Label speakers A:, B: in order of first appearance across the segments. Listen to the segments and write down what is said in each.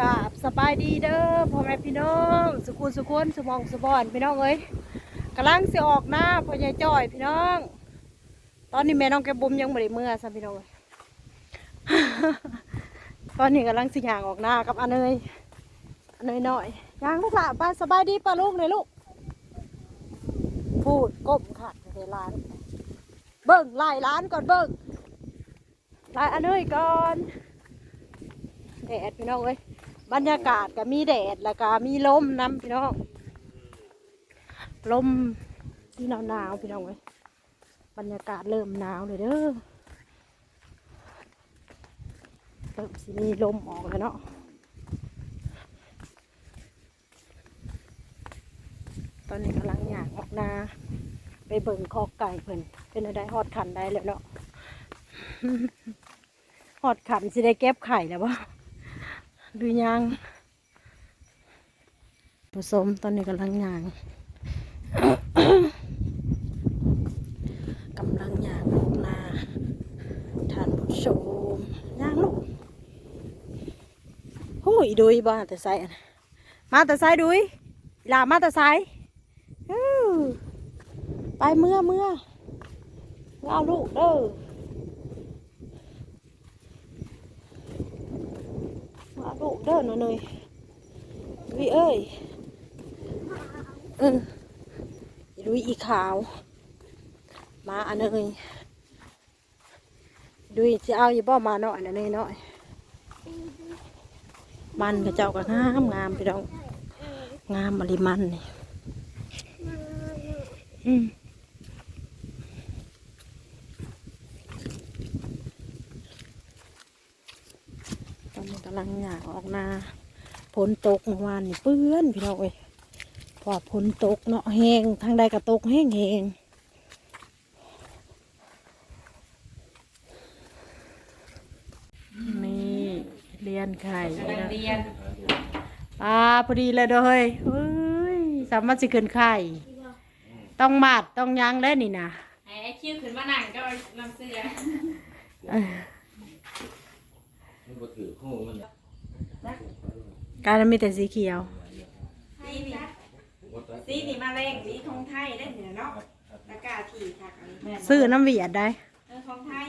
A: กาบสบายดีเด้อพ่อแม่พี่น้องสุขุนสุขุนสมองสบอนพี่น้องเอ้ยกำลังสิออกหน้าพ่อใหญ่จ้อยพี่น้อง ตอนนี้แม่น้องแกบุมยังไม่ได้เมื่อซะพี่น้องเอ้ยตอนนี้กำลังสิย่างออกหน้ากับอันเนยอันเนยหน่อยย่างลูกหลานไปสบายดีป่ะลูกเลยลูก พูดก้มขัดในร้าน เบิ่งไล่ร้านก่อนเบิ่งไล่อันเนยก่อนแดดพี่น้องเอ้ย บรรยากาศก็มีแดดแล้วก็มีลมน้ำพี่น้องลมที่หนาวหนาวๆพี่น้องเอ้ยบรรยากาศเริ่มหนาวเลยเด้อเริ่มสิมีลมออกแล้วเนาะตอนนี้กำลังอยากออกนา ไปเบิ่งคอกไก่เพิ่นเป็นอะไรฮอดขันได้แล้วเนาะฮอดขันสิได้เก็บไข่แล้ววะ ดูยังผสมตอนนี้กำลังยางกำลังยางลูกนาท่านผู้ชมย่างลูกโอ้ยดุยบ้าแต่ไซมาแต่ไซดุยลามาแต่ไซไปเมื่อเมื่อเมื่อเอาลูกเด้อ มาลูกเดินหน่อยหน่อยวิเอ้ยเออดูอีขาว มาอันเนยดูจะเอาอยู่บ่มาหน่อยนะเนยหน่อยมันกระเจ้าก็งามงามพี่น้องงามมะลิมันนี่อืมตอนนี้กำ ลังอยากออกนาฝนตกเมื่อวานนี่เปื้อนพี่น้องเอ้ยพอฝนตกเนาะแห้งทางใดก็ตกแห้งแห้งนี่เรียนไข่นะปลาพอดีเลยเด้อเฮ้ยเฮ้ยสามารถสิขึ้นไข่ ต้องมัดต้องยั้งได้นี่นะ
B: ไอ้คิวขึ้นมาหนังก็นำเสื้อ
A: เออ
C: มันก็ถือข้อมัน
A: การมันมีแต่สีเขียว
B: สีนี่สีนี่มาแรงสีทองไทยได้เหนือเนาะตะกาถีค่ะอันนี้
A: ซื้อน้ำเวียดได้
B: เออทองไทย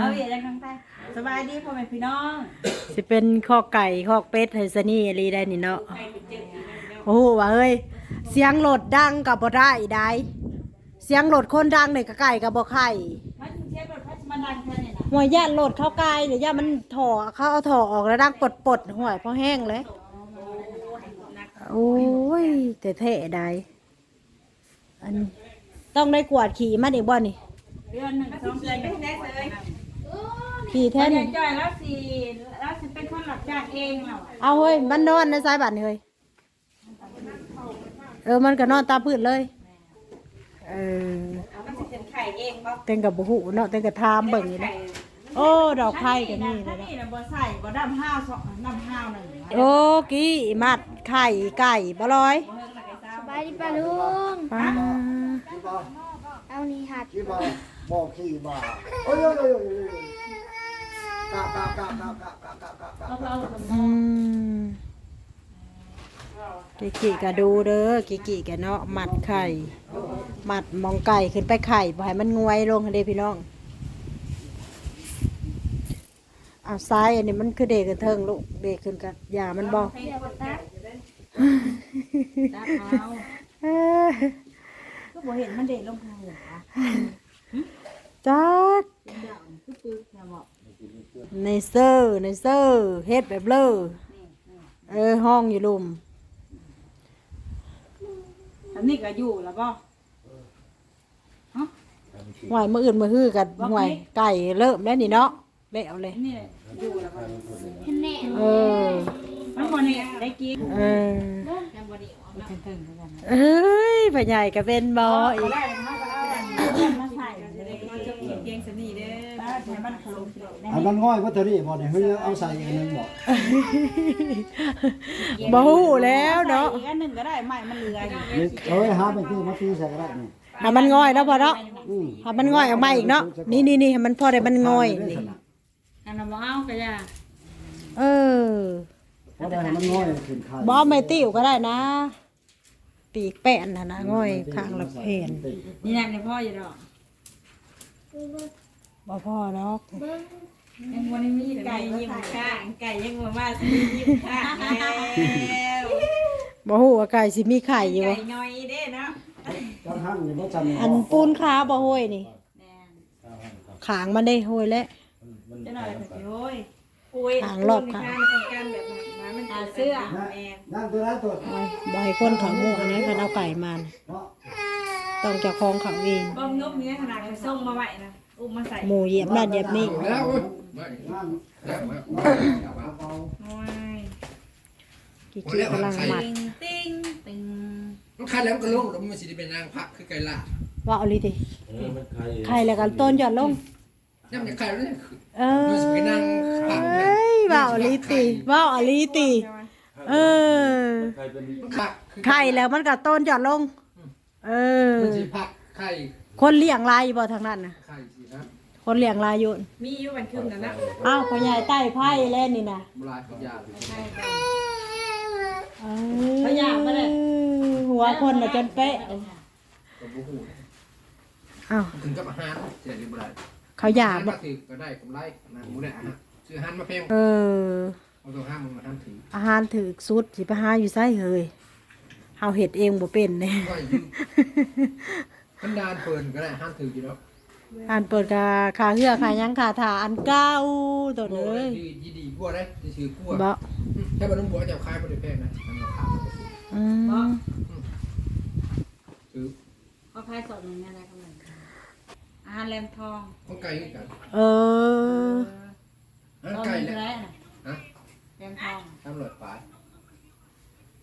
B: เอาอย่าจังทองไทยสบายดีพ่อแม่พี่น้อง
A: สิเป็นคอกไก่คอกเป็ดไฮซนี่อะไรได้นี่เนาะ
B: ใครเป็นเจ็บอีกแล้วพี่น้อง
A: โอ้โหว่าเฮ้ยเสียงรถดังกับบ่ได้ได้เสียงรถคนดังเนี่ยกับไก่กับบ่ไข่ หัวย่านรถเข้าไก่หรือย่ามันถอเขาเอาถอออกแล้วดังปดปดๆห่วยพอแห้งเลย โอ้ยแต่แท้ได้อันนี้ต้องได้กวาดขี่มาอีกบ่นี่
B: เดือนหนึ่งสองเดือนไม่ได้เลย
A: ขี่แท้
B: แค่
A: นี่
B: นี้จ่อยแล้วสิแล้วสิเป็นคนหลับจ้างเองเรา
A: เอาเฮ้ยมันนอนในสายบัตรนี่เฮ้ยเออมันก็นอนตามพื้นเลยเออ
B: มันสิเป็นไข่เองบ่
A: เต็งกับบุหูเนาะเต็งกับทามเบิ่งนี่นะ โอ้ ดอกไผ่กันนี่เล
B: ถ้าย
A: นะ
B: นี่นะบ่ใส่บ่ดำห้าวสองดำห้าวหนึ่ง
A: โอ้กี้มัดไข่ไก่บลอย
B: บ่เฮิงละไก่ซ้
D: สบายดีป่ะลุง
A: ปลา
D: เอานี่หัด
E: ขี่บ่าบอกขี่บ่าโอ้ยโอ้ยโอ้ยโอ้ยกะกะกะกะกะกะกะกะกะ
A: อืมกิกิก็ดูเด้อกิกิก็เนาะมัดไข่ มัดหมองไก่ขึ้นไปไข่บ่ให้มันงวยลงให้เด้พี่น้อง เอาซ้ายอันนี้มันคือเด็กกันเทิงลูกเด็กขึ้นกันอย่ามันบอกำ
B: ให้คนตัดตัดเอา
A: เอ้อ
B: ก็บ่เห็นมันเด็ดลงทางเหรอ
A: จัก
B: คือปึกนะบอก
A: ในเซอร์ในเซอร์เฮ็ดแบบเลอเออห้องอยู่ลุม
B: อันนี้ก็อยู่แล้วบ่
A: หวยมืออื่นมือฮือกันหวยไก่เริ่มแล้วนี่เนาะแล้วเลย
B: อันนี้แหละอยู่แล้วบ่
D: แน่
A: เออ
B: มันบ่นี่ได้กิน
A: เออ
B: ยังบ่ได้ออกมาถึงๆกัน
A: เอ้ยพ่อใหญ่ก็เป็นบออีก
B: ได้เฮาก็เอามาใส่จะได้มาจบเกียงสนีเด้อให้มันคลุก
E: อันนั้นง่อยวัตถุดิบบ่เนี่ยเฮ้ยเอาใส่อันนึงบ่
A: บ่ฮู้แล้วเนาะ
B: อีกอันหนึงก็ได้ไม้มันเหลืออยู่
E: นี่เอ้ยหาไปที่มาตีใส่ก็ได้นี่
A: ให้มันง่อยแล้วพอเนาะ
E: อืม
A: ให้มันง่อยออกมาอีกเนาะนี่นี่นี่ให้มันพอได้มันง่อยนี่
B: อันนั้นบ่เอาก็อย่า
A: เออ
E: เพราะได้มันง่อยขึ้นไข่
A: บอไม่ติ้วก็ได้นะ ปีกแป้นนะนะง่อยข้างละเพน
B: นี่นั่นในพ่ออยู่ดอก
A: บ่พ่อดอก
B: ยังวันนี้มีไก่ยิ้มข้างไก่ยังมาว่าสิยิ้มข้างแล้ว
A: บ่ฮู้ว่าไก่สิมีไข่อยู่
B: ไก่
A: บ่
B: น้อยเด้เนาะ
E: ตอนหั่นนี่บ่จำ
A: อันปูนขาบ่ห้อยนี่
B: แน่น
A: ขางมันได้ห้อยแล้ว
B: จะหน่อยก็สิโอ้ยปุ้ย
A: ทางรอบค่ะ
B: ข้างของการแบบนั้นมันอาเสื้อแม่น
E: นั่นตัวนั้นตัว
A: บ่ให้คนเขาหมู่อันนั้นคันเอาไก่มานะ
E: เนาะ
A: ต้องเจ้าของเขาเอง
B: บ้องนกเนี้ยขนาดไปส่งมาไว้นะอุ้มมาใส่
A: หมูเหยียบนั่นเหยียบนี่
C: แล้วเว้ย
E: นั่น
C: แล้วเว้ย
E: เอา
B: โอ้ย
A: กี่กี้กำลังหมัด
B: ติงติงติง
F: มันคันแล้วมันก็ลงแล้วมันสิได้เป็นนางพระคือไก่ล่า
A: ว่าเอาลิติ
C: เออมันใคร
A: ไข่แล้วกันต้นหยอดลง
F: เนี่ ยมันจะไข่แล้วเนี่ย
A: เออ
F: มันสิไปนั่งผักเนี่ย
A: เอ้ยว่าเอาลิติว่าเอาลิติ เออ
C: ใครเป็น
F: มันคักคือ
A: ไข่แล้วมันก็ต้นหยอดลง เออ
F: มันสิผักไข่
A: คนเลี้ยงลายบ่ทางนั้นนะ
F: ไข่สินะ
A: คนเลี้ยงลายอยู่
B: มีอยู่วันคืนนั่นนะ
A: อ้าวพ่อใหญ่ใต้ไพ่เล่นนี่นะ
F: โบราณกับยา
B: ใช่
A: เออหัวคนน่ะจนเป๊ะ
F: กับบุหู
A: อ้าว
F: ถึงกับอาหารเสียดีโบราณ
A: เขาหยา
F: อา
A: บ
F: หารมาถือก็ได้กำไรนะหมูได้อาหารซื้ออาหารมาแพง
A: เออ
F: เอาตัวห้ามมันมาทำถือ
A: อาหารถือสุดสิไปหาอยู่ไสเฮ้ยเฮาเฮ็ดเองบ่เป็นเนี่ย
F: ก็อยู่ขันดานเปิดก็ได้อาหารถืออยู่แล้ว
A: อันเปิดกาคาเฮือคาหยังคาถาอันเก้าตัวเลย
F: ดีดีดีบัวได้จะซื้อกัว
A: บ่
F: ถ้ามันต้องบัวจะขายบ่ได้แพงนะมันราคา
A: อืม
F: ซื้อ
B: เขาคายสดอย่างนี้อะไรกันเลยอาหารแรมทอง
F: ของไก่คือกัน
A: เออ
F: อาหาร
B: ตอน
F: ไก่
B: นี้
F: แหละ
B: เท่าไหร่น่ะ
F: ฮะ
B: แรมทอง
F: ทำหลอดปลาย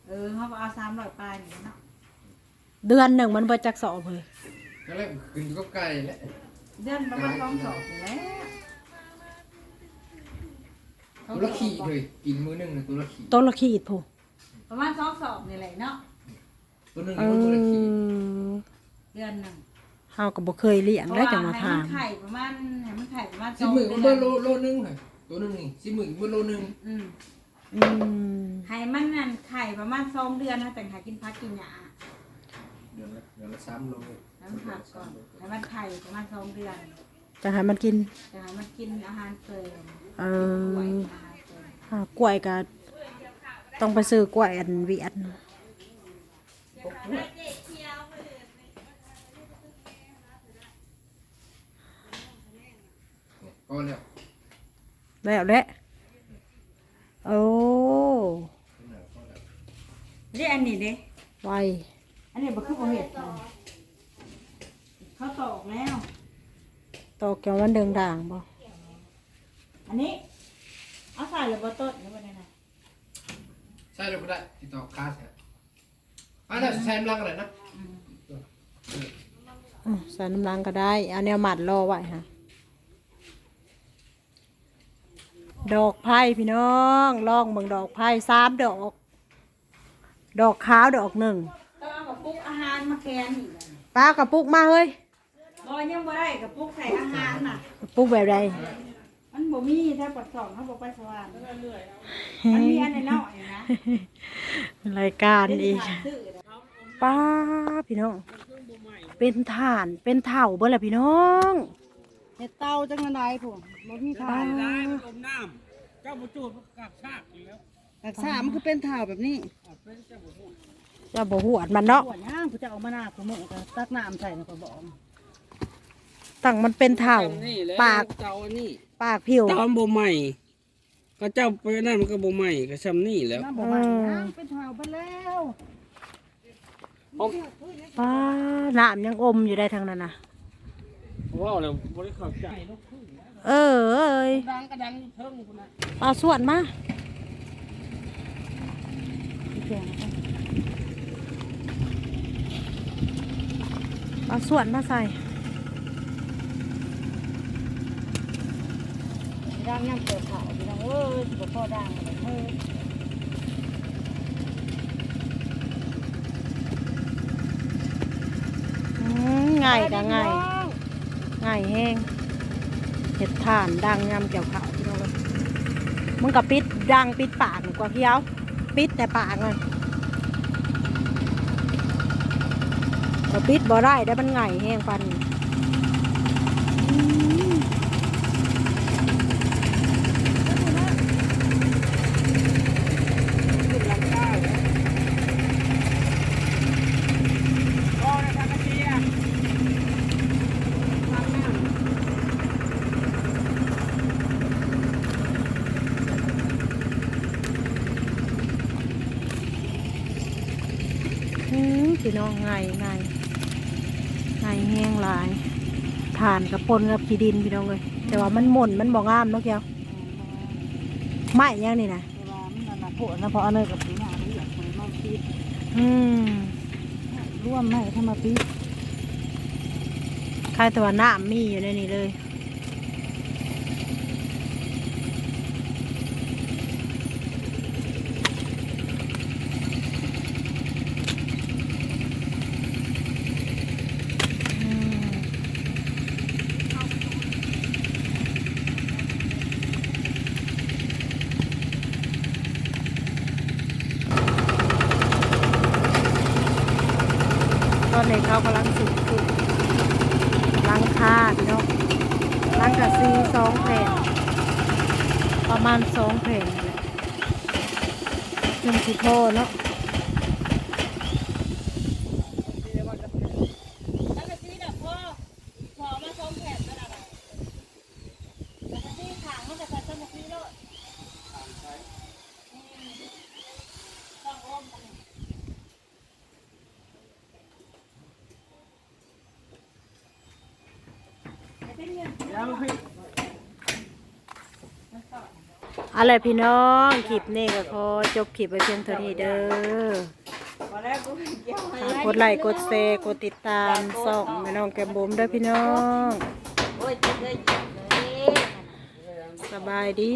B: เออเขาเอาสามร้อยปลายนี่เนาะ
A: เดือนหนึ่งมันบ่จักสอบเลย
F: ก็เลยขึ้นอยู่กับไก่แหละ
B: เดือนประมาณสองสองอยู่แล้ว
F: ตัวละขี่เลยกินมื้อหนึงนะตัวละขี่
A: ต้นละขีดผู้
B: ประมาณสองสองนี่แหละเนาะ
F: ตัวหนึง
A: เอ
F: นี่มันตัวละขี่
A: อ
B: เดือนหนึ่ง
A: เฮาก็บ่เคยเลี้ยงแล้วจังมาถาม
B: ให้นไข่ประมาณให้มันไข่ประมาณส
F: สิ
B: อง
F: หมื่น
B: เดื
F: มันเบอ
B: อน
F: ร์โลโลนึงค่ะตัวหนึงนี่สิหมื่นเบอร์โลนึง
B: อืม
A: อืม
B: ให้มันนั่นไข่ประมาณสองเดือนนะแต่งหากินพักกินหยา
F: เดือนละเดือนละสามโล
B: แล้วมันผักก่อนแล้วมันไข่ประมาณสองเดือน
A: จะให้มันกิน
B: แต่ให้มันกินอาหารเสริม
A: เอก
B: ล้วย
A: อ
B: อาหารเสริม
A: อ่ากล้วยก็ต้องไปซื้อกล้วยอันเวียด
F: ก็แล้ว
A: แล้วแหละโอ้
B: นี่อันนี้เด้
A: ไว
B: อันนี้บ่คือบ่เห็ดนะเขาตอกแล้ว
A: ตอกเกี่ยวมันเดิงด่างบ่
B: อันนี้เอาใส่หรือบ่ต้นหรือว่าไงนะ
F: ใช่เราก็ได้ติดต่อคาสฮะอะแล้วใช้กำลังอะไรนะ
A: อืมใส่น้ำล้างก็ได้เอาแนวหมัดรอไว้ฮะ ดอกไผ่พี่น้องลองเบิ่งดอกไผ่สามดอก ดอกขาวดอกหนึ่ง
B: ต้องเอากับปุกอาหารมาแกนอีกอะ
A: ป้ากระปุกมาเฮ้ย
B: บ่ยังบ่ได้กับปุกใส่อาหารน่ะ
A: กระปุกแบบใด
B: มันบ่มีถ้าปัดสองเขาบอกไปสว่างมันมีอันน้อยๆนะ
A: รายการ
B: เป็น
A: อีก
B: ฐานซื้อนะ
A: ป้าพี่น้อง เป็นฐานเป็นเถ่าเบิ่ละพี่น้อง
G: เห็ดเต้าจังไดผมบ่มีทา
A: ป้าง
G: ได้ลมน้ำเจ้าบ่จูดกับชากอยู่แล้วกักษามันคือเป็นถ่าวแบบนี้เจะ
A: บ่หวดมันเนาะ
G: ปวดย่างกูจะเอามาหน้ากูมื้อก็ตักน้ำใส่แล้วก็บอก
A: ตั้งมันเป็นเถ่า ปาก
G: เต้านนี้
A: ปากผิว
G: ต้าบ่ใหม่ ก็เจ้าไปนั่นมันก็บ่ใหม่ก็ซ้ำนี่แล้ว
A: น้ำบ่ใหม่ย่าง
G: เป็นถ่าวไปแล้ว
A: ป้าน้ำยังอมอยู่ได้ทางนั้นนะ
G: ว้าวแล้วบ่ได้เข้าใจ
A: เออเอ้ย
G: ดังก็ดังเทิงพุ่นน่ะ
A: เอาส่วนมาเอาส่วนมาใส่
G: ดังย่ำเปิดขาวพี่น้องเอ้ยสิบ่พอดังเลยเฮ้ย
A: อืมง่ายก็ง่าย ง่ายแห้งเห็ดถ่านดังยำเกี่ยวขาวพี่น้องเอ้ยมึงกับปิดดังปิดปากกว่าเคี้ยว ปิดแต่ปากมันแต่ปิดบ่ได้ได้มันไงแห้งฟันอืม
G: พ่อนะทางกะทิอะ
A: อืม พี่น้องไงไงไงแห้งหลายทานกับปนกับขี้ดินพี่น้องเลยแต่ว่ามันหม่นมันบ่งามเนาะเกี้ยวไม่ยังนี่นะ
G: เวลามันนั่นน่ะโผล่นะพออันนี้กับปีหน้ามันอยากไปมาปีด
A: อืม
G: ร่วมไหมถ้ามาปีด
A: ใครตัวาน้ำมีอยู่ในนี้เลย อืมตอนนี้เขากำลังสุดสุดหลังคาพี่น้องหลังกะซีสองแผ่น ประมาณสองแผ่นนี่แหละจนสิโทเนาะ
G: แล้วมันพี่
A: อะไรพี่น้องคลิปนี้ก็ขอจบคลิปไปเพียงเท่านี้เด้อ
B: ก
A: ดไลค์กดแชร์กดติดตามส่องแม่น้องแกมบุ๋มด้อพี่น้อง สบายดี